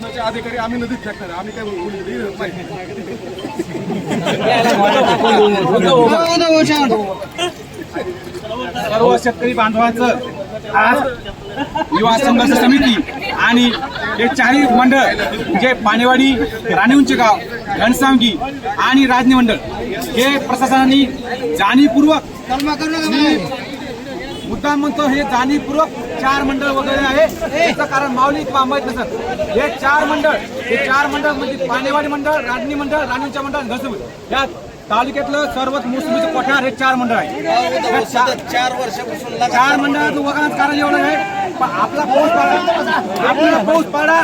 शासनाचे अधिकारी आम्ही नदीत फेकणार. आम्ही काय बोलू? नाही. सर्व शेतकरी बांधवांचं आज युवा संघर्ष समिती आणि हे चारही मंडळ जे पाणेवाडी राणी उंचे गाव घनसावंगी आणि राजनी मंडळ हे प्रशासनाने जाणीवपूर्वक मी मुद्दाम म्हणतो हे जाणीवपूर्वक चार मंडळ वगैरे आहे. याचं कारण माऊली किंवा अंबाईत नसत. हे चार मंडळ हे चार मंडळ म्हणजे पाणेवाडी मंडळ राजनी मंडळ राणींच्या मंडळ घनसावंगी या तालुक्यातलं सर्वात मोसमीचं कोठार हे चार मंडळ आहे. चार चार वर्षापासून चार मंडळाचं वगैरे कारण एवढं आहे. आपला पाऊस पाडा. आपल्याला पाऊस पाडा.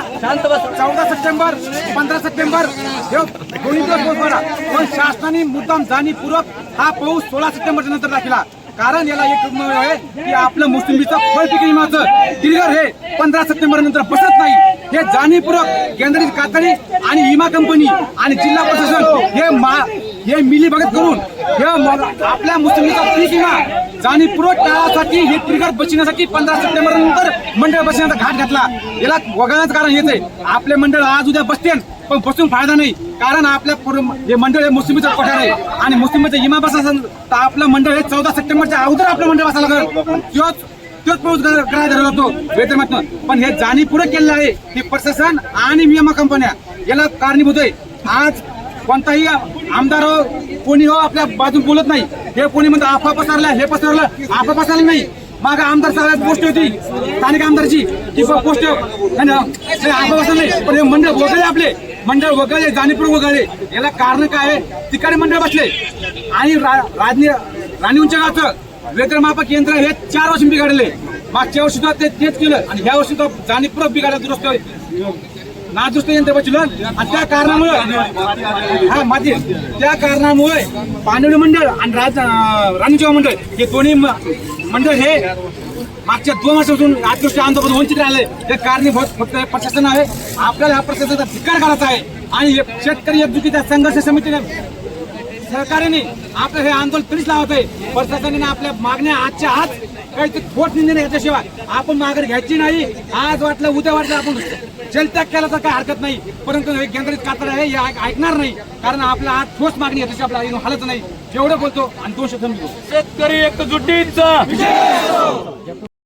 चौदा सप्टेंबर पंधरा सप्टेंबर दोन्ही दिवस पाऊस पाडा. पण शासनाने मुद्दाम जाणीवपूर्वक हा पाऊस सोळा सप्टेंबरच्या नंतर राखला कारण याला एक आहे की आपलं मोसंबीचं फळ पीक विमाचं डिलिव्हर हे पंधरा सप्टेंबर नंतर बसत नाही. हे जाणीवपूर्वक केंद्रीय कातडी आणि विमा कंपनी आणि जिल्हा प्रशासन हे मा हे मिलीभगत करून हे आपल्या मुस्लिमचा पीक विमा जाणीवपूर्वक टाळण्यासाठी हे ट्रिगर बसण्यासाठी पंधरा सप्टेंबर नंतर मंडळ बसण्याचा घाट घातला. याला वगळण्याचं कारण हेच आहे. आपले मंडळ आज उद्या बसते पण बसून फायदा नाही. कारण आपल्या पूर्ण- हे मंडळ हे मुस्लिमीचं कोठार आहे आणि मुस्लिमचं इमा बसायचं तर आपलं मंडळ हे चौदा सप्टेंबरच्या अगोदर आपलं मंडळ बसायला लागलं. तोच तोच पाऊस करायला धरला जातो वेतनातनं पण हे जाणीवपूर्वक केलेलं आहे. की प्रशासन आणि विमा कंपन्या याला कारणीभूत आहे. आज कोणताही आमदार हो कोणी हो आपल्या बाजून बोलत नाही. हे कोणी म्हणतं आफा पसरला हे पसरलं आफा पसरलं नाही. माग आमदार सगळ्यात पोस्ट होती स्थानिक आमदारची. ती पोस्ट हे आफा पसरलं नाही. पण हे मंडळ वगळले आपले. मंडळ वगळले जाणीपूर वगळले. याला कारण काय आहे? तिकडे मंडळ बसले. आणि रा- राजनी राणी उंच गावचं वेतनमापक यंत्र हे चार वर्ष बिघडले. मागच्या वर्षी सुद्धा ते तेच केलं. आणि ह्या वर्षी सुद्धा जाणीवपूर्वक बिघाडलं दुरुस्त नादुरुस्त यंत्र बसवलं आणि त्या कारणामुळे हा माती त्या कारणामुळे पाणवडी मंडळ आणि राज अं, मंडळ हे दोन्ही मंडळ हे मागच्या दोन वर्षापासून अतिवृष्टी आंदोलन वंचित राहिले. हे कारणीभूत फक्त प्रशासन आहे. आपल्याला हा प्रशासनाचा धिक्कार करायचा आहे. आणि शेतकरी एकजुटीच्या संघर्ष समितीने सरकारने आपलं हे आंदोलन तरीच लावत आहे प्रशासनाने आपल्या मागण्या आजच्या आज काही ते खोट निंदन याच्याशिवाय आपण माघार घ्यायची नाही. आज वाटलं उद्या वाटलं आपण जलत्याग केला तर काही हरकत नाही. परंतु हे केंद्रित कातड आहे हे ऐक- ऐकणार नाही. कारण आपला आज ठोस मागणी आहे तशी आपल्याला हालत नाही. एवढं बोलतो आणि दोन शब्द. शेतकरी एकजुटीचा.